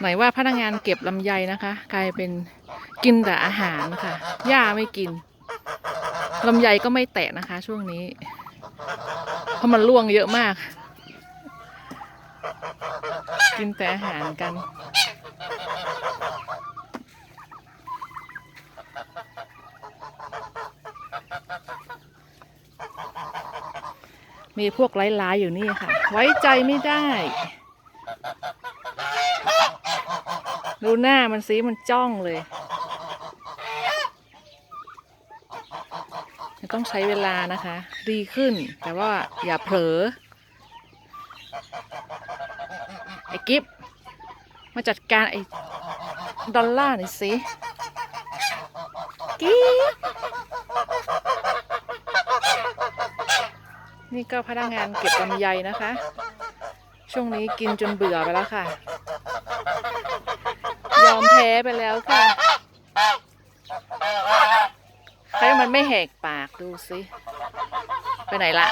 ไหนว่าพนักงานเก็บลำไยนะคะ กลายเป็นกินแต่อาหารค่ะหญ้าไม่กินลำไยก็ไม่แตะนะคะ ช่วงนี้ เพราะมันร่วงเยอะมาก กินแต่อาหารกัน มีพวกไร้ายๆอยู่นี่ค่ะ ไว้ใจไม่ได้ ดูหน้ามันสิมันจ้องเลย ต้องใช้เวลานะคะ ดีขึ้น แต่ว่าอย่าเผลอ ไอ้กิฟมาจัดการไอ้ดอลล่าหน่อยสิกิฟนี่ก็พนักงานเก็บลำไยนะคะ ช่วงนี้กินจนเบื่อไปแล้วค่ะ พ้ไปแล้วค่ะใครมันไม่แหกปากดูสิ ไปไหนละ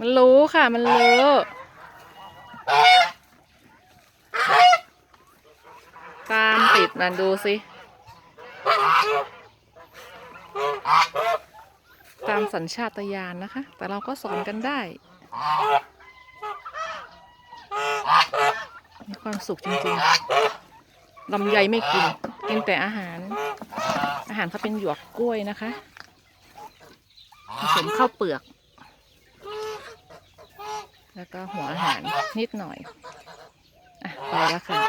มันรู้ค่ะ มันรู้ตามติดนั่นดูสิ ตามสัญชาตญาณนะคะ แต่เราก็สอนกันได้ มีความสุขจริงๆลำไยไม่กิน กินแต่อาหาร อาหารเขาเป็นหยวกกล้วยนะคะ ผสมข้าวเปลือก แล้วก็หัวอาหารนิดหน่อย อะ ไปแล้วค่ะ